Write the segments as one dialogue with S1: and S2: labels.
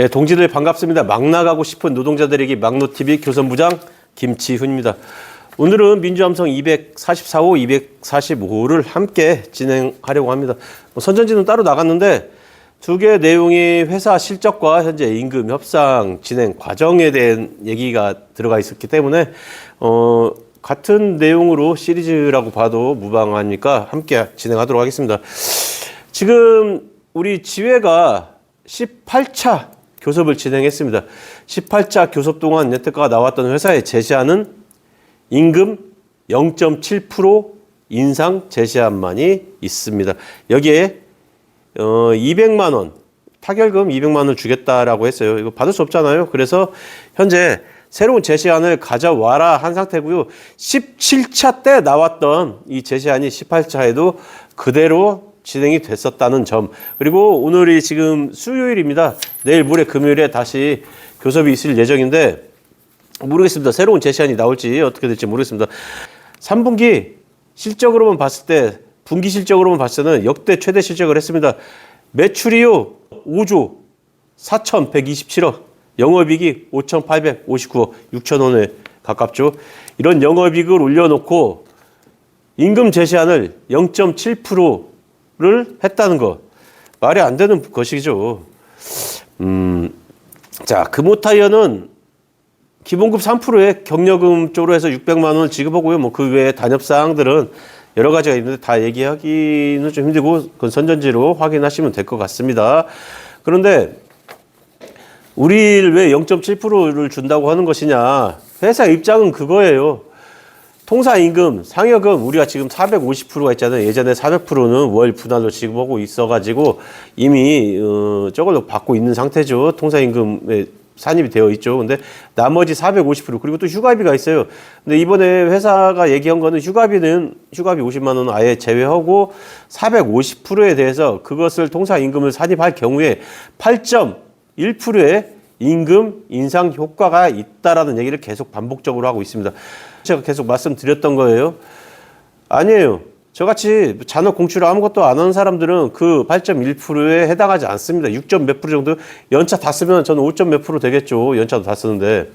S1: 예, 동지들 반갑습니다. 막 나가고 싶은 노동자들에게 막노TV 교선부장 김치훈입니다. 오늘은 민주함성 244호, 245호를 함께 진행하려고 합니다. 뭐 선전지는 따로 나갔는데 두개 내용이 회사 실적과 현재 임금 협상 진행 과정에 대한 얘기가 들어가 있었기 때문에 어, 같은 내용으로 시리즈라고 봐도 무방하니까 함께 진행하도록 하겠습니다. 지금 우리 지회가 18차 교섭을 진행했습니다. 18차 교섭 동안 여태까지 나왔던 회사에 제시하는 임금 0.7% 인상 제시안만이 있습니다. 여기에 어 200만 원 타결금 200만 원을 주겠다라고 했어요. 이거 받을 수 없잖아요. 그래서 현재 새로운 제시안을 가져와라 한 상태고요. 17차 때 나왔던 이 제시안이 18차에도 그대로 진행이 됐었다는 점. 그리고 오늘이 지금 수요일입니다. 내일 모레 금요일에 다시 교섭이 있을 예정인데 모르겠습니다. 새로운 제시안이 나올지 어떻게 될지 모르겠습니다. 3분기 실적으로만 봤을 때 분기 실적으로만 봤을 때는 역대 최대 실적을 했습니다. 매출이요 5조 4,127억, 영업이익이 5,859억, 6천 원에 가깝죠. 이런 영업이익을 올려놓고 임금 제시안을 0.7% 를 했다는 거 말이 안 되는 것이죠. 음, 자 금호타이어는 기본급 3%에 경력금 쪽으로 해서 600만 원을 지급하고요. 뭐 그 외에 단협 사항들은 여러 가지가 있는데 다 얘기하기는 좀 힘들고 그건 선전지로 확인하시면 될 것 같습니다. 그런데 우리를 왜 0.7%를 준다고 하는 것이냐? 회사 입장은 그거예요. 통사 임금, 상여금 우리가 지금 450%가 있잖아요. 예전에 400%는 월 분할로 지급하고 있어가지고 이미 어, 저걸로 받고 있는 상태죠. 통사 임금에 산입이 되어 있죠. 근데 나머지 450% 그리고 또 휴가비가 있어요. 근데 이번에 회사가 얘기한 거는 휴가비는 휴가비 50만 원은 아예 제외하고 450%에 대해서 그것을 통사 임금을 산입할 경우에 8.1%의 임금 인상 효과가 있다라는 얘기를 계속 반복적으로 하고 있습니다. 제가 계속 말씀드렸던 거예요. 아니에요. 저같이 잔업 공출을 아무것도 안 하는 사람들은 그 8.1%에 해당하지 않습니다. 6. 몇 프로 정도 연차 다 쓰면 저는 5. 몇 프로 되겠죠. 연차도 다 쓰는데.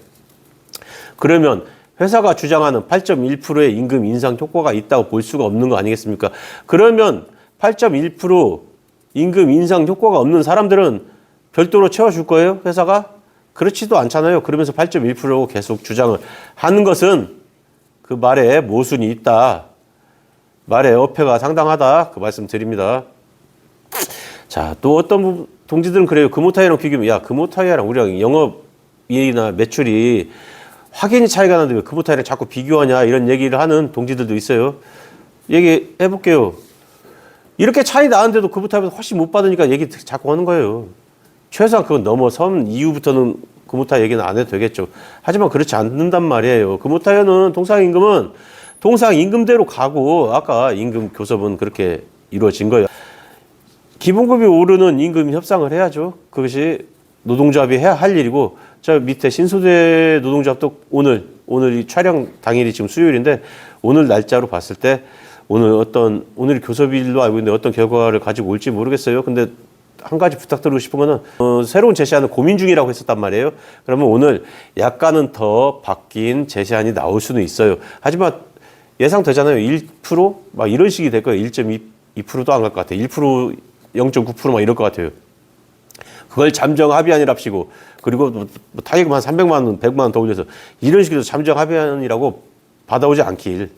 S1: 그러면 회사가 주장하는 8.1%의 임금 인상 효과가 있다고 볼 수가 없는 거 아니겠습니까? 그러면 8.1% 임금 인상 효과가 없는 사람들은 별도로 채워줄 거예요? 회사가? 그렇지도 않잖아요. 그러면서 8.1%로 계속 주장을 하는 것은 그 말에 모순이 있다. 말에 어폐가 상당하다. 그 말씀 드립니다. 자, 또 어떤 부- 동지들은 그래요. 금호타이어랑 비교하면, 야, 금호타이어랑 우리랑 영업이익이나 매출이 확연히 차이가 나는데 왜 금호타이어랑 자꾸 비교하냐. 이런 얘기를 하는 동지들도 있어요. 얘기해 볼게요. 이렇게 차이 나는데도 금호타이어보다 훨씬 못 받으니까 얘기 자꾸 하는 거예요. 최소한 그건 넘어선 이후부터는 금호타이어 얘기는 안 해도 되겠죠. 하지만 그렇지 않는단 말이에요. 금호타이어는 통상임금은 통상임금대로 가고 아까 임금 교섭은 그렇게 이루어진 거예요. 기본급이 오르는 임금 협상을 해야죠. 그것이 노동조합이 해야 할 일이고 저 밑에 신소재 노동조합도 오늘 오늘 이 촬영 당일이 지금 수요일인데 오늘 날짜로 봤을 때 오늘 어떤 오늘 교섭일로 알고 있는데 어떤 결과를 가지고 올지 모르겠어요. 근데 한 가지 부탁드리고 싶은 거는 어, 새로운 제시안을 고민 중이라고 했었단 말이에요. 그러면 오늘 약간은 더 바뀐 제시안이 나올 수는 있어요. 하지만 예상되잖아요. 1%막 이런 식이 될 거예요. 1.2%도 안 갈 것 같아요. 1% 0.9%막 이럴 것 같아요. 그걸 잠정 합의안이랍시고 그리고 뭐 타격금 한 300만 원, 100만 원 더 올려서 이런 식으로 잠정 합의안이라고 받아오지 않길.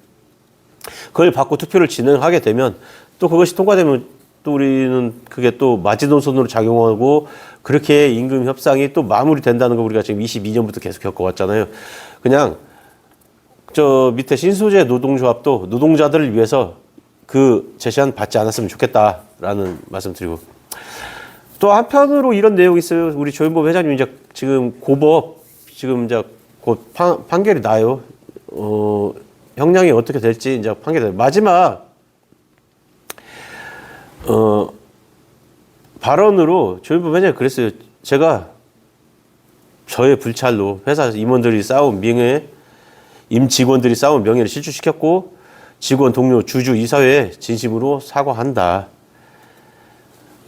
S1: 그걸 받고 투표를 진행하게 되면 또 그것이 통과되면 또 우리는 그게 또 마지노선으로 작용하고 그렇게 임금 협상이 또 마무리된다는 거 우리가 지금 22년부터 계속 겪어왔잖아요. 그냥 저 밑에 신소재 노동조합도 노동자들을 위해서 그 제시안 받지 않았으면 좋겠다라는 말씀 드리고 또 한편으로 이런 내용이 있어요. 우리 조현보 회장님 이제 지금 고법 지금 이제 곧 판, 판결이 나요. 어, 형량이 어떻게 될지 이제 판결이 나요. 마지막 어, 발언으로 조현보 회장이 그랬어요. 제가 저의 불찰로 회사 임원들이 쌓은 명예, 임 직원들이 쌓은 명예를 실추시켰고 직원, 동료, 주주, 이사회에 진심으로 사과한다.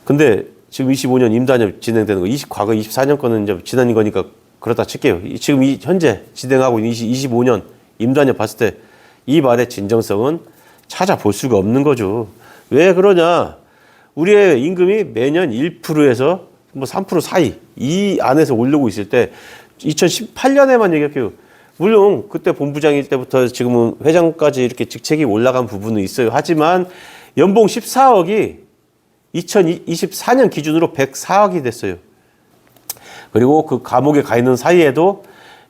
S1: 근데 지금 25년 임단협 진행되는 거, 20, 과거 24년 거는 이제 지난 거니까 그렇다 칠게요. 이- 지금 이 현재 진행하고 있는 20, 25년 임단협 봤을 때 이 말의 진정성은 찾아볼 수가 없는 거죠. 왜 그러냐? 우리의 임금이 매년 1%에서 뭐 3% 사이 이 안에서 올리고 있을 때 2018년에만 얘기할게요. 물론 그때 본부장일 때부터 지금은 회장까지 이렇게 직책이 올라간 부분은 있어요. 하지만 연봉 14억이 2024년 기준으로 104억이 됐어요. 그리고 그 감옥에 가 있는 사이에도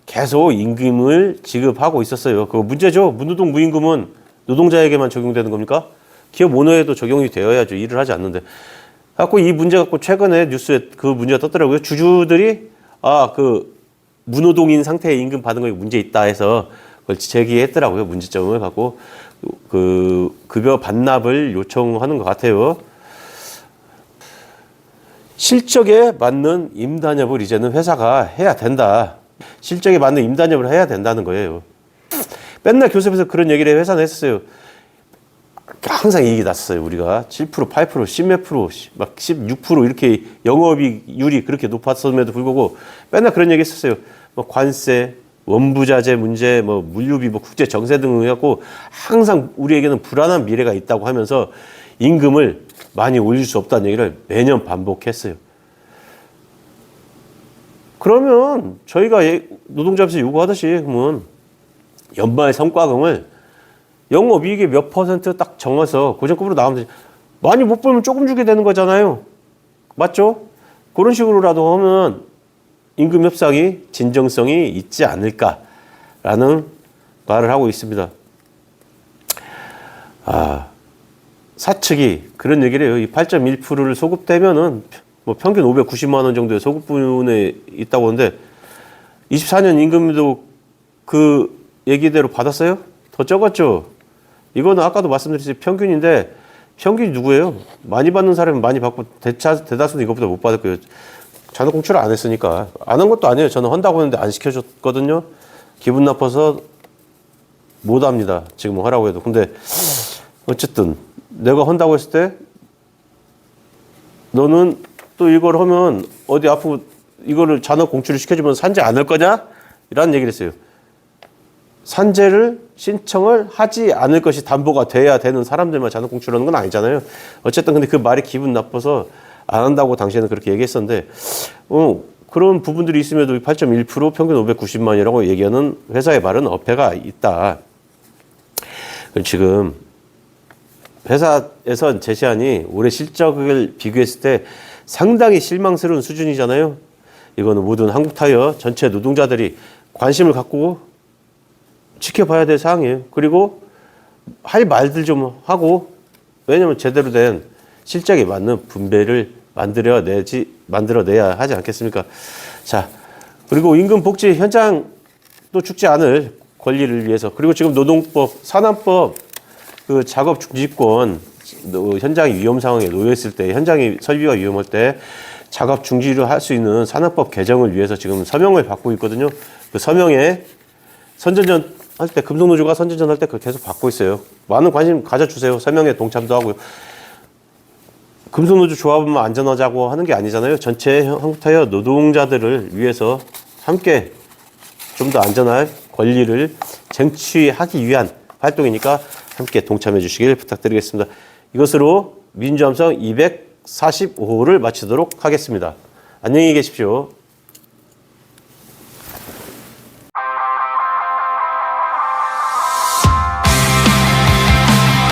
S1: 계속 임금을 지급하고 있었어요. 그 문제죠. 문노동 무임금은 노동자에게만 적용되는 겁니까? 기업 오너에도 적용이 되어야죠. 일을 하지 않는데. 갖고 이 문제 갖고 최근에 뉴스에 그 문제가 떴더라고요. 주주들이 아 그 무노동인 상태의 임금 받은 거에 문제 있다 해서 그걸 제기했더라고요. 문제점을 갖고 그 급여 반납을 요청하는 것 같아요. 실적에 맞는 임단협을 이제는 회사가 해야 된다. 실적에 맞는 임단협을 해야 된다는 거예요. 맨날 교섭에서 그런 얘기를 회사는 했었어요. 항상 얘기 났어요. 우리가 7%, 8%, 10몇 프로, 막 16% 이렇게 영업이율이 그렇게 높았음에도 불구하고 맨날 그런 얘기 했었어요. 뭐 관세, 원부자재 문제, 뭐 물류비, 뭐 국제 정세 등을 해갖고 항상 우리에게는 불안한 미래가 있다고 하면서 임금을 많이 올릴 수 없다는 얘기를 매년 반복했어요. 그러면 저희가 예- 노동자협에서 요구하듯이 그러면 연말 성과금을 영업이익의 몇 퍼센트 딱 정해서 고정급으로 나오면 되지. 많이 못 벌면 조금 주게 되는 거잖아요. 맞죠? 그런 식으로라도 하면 임금 협상이 진정성이 있지 않을까라는 말을 하고 있습니다. 아, 사측이 그런 얘기를 해요. 이 8.1%를 소급되면은 뭐 평균 590만 원 정도의 소급분에 있다고 하는데 24년 임금도 그 얘기대로 받았어요? 더 적었죠? 이거는 아까도 말씀드렸듯이 평균인데 평균이 누구예요? 많이 받는 사람은 많이 받고 대차, 대다수는 이것보다 못 받을 거예요. 잔업 공출을 안 했으니까. 안 한 것도 아니에요. 저는 한다고 했는데 안 시켜줬거든요. 기분 나빠서 못 합니다. 지금 하라고 해도. 근데 어쨌든 내가 한다고 했을 때 너는 또 이걸 하면 어디 아프고 이거를 잔업 공출을 시켜주면 안할 거냐? 이런 얘기를 했어요. 산재를 신청을 하지 않을 것이 담보가 돼야 되는 사람들만 잔업 공출하는 건 아니잖아요. 어쨌든 근데 그 말이 기분 나빠서 안 한다고 당시에는 그렇게 얘기했었는데, 어, 그런 부분들이 있음에도 8.1% 평균 590만이라고 얘기하는 회사의 말은 어폐가 있다. 지금 회사에서 제시안이 올해 실적을 비교했을 때 상당히 실망스러운 수준이잖아요. 이거는 모든 한국 타이어 전체 노동자들이 관심을 갖고 지켜봐야 될 사항이에요. 그리고 할 말들 좀 하고 왜냐면 제대로 된 실적에 맞는 분배를 만들어 내지 만들어내야 하지 않겠습니까? 자 그리고 임금 복지 현장 또 죽지 않을 권리를 위해서 그리고 지금 노동법 산안법 그 작업 중지권 노- 현장이 위험 상황에 놓였을 때 현장이 설비가 위험할 때 작업 중지를 할 수 있는 산업법 개정을 위해서 지금 서명을 받고 있거든요. 그 서명에 선전전 할 때 금속노조가 선전전 할때그 계속 받고 있어요. 많은 관심 가져주세요. 서명에 동참도 하고요. 금속노조 조합만 안전하자고 하는 게 아니잖아요. 전체 한국타이어 노동자들을 위해서 함께 좀 더 안전할 권리를 쟁취하기 위한 활동이니까 함께 동참해 주시길 부탁드리겠습니다. 이것으로 민주함성 245호를 마치도록 하겠습니다. 안녕히 계십시오.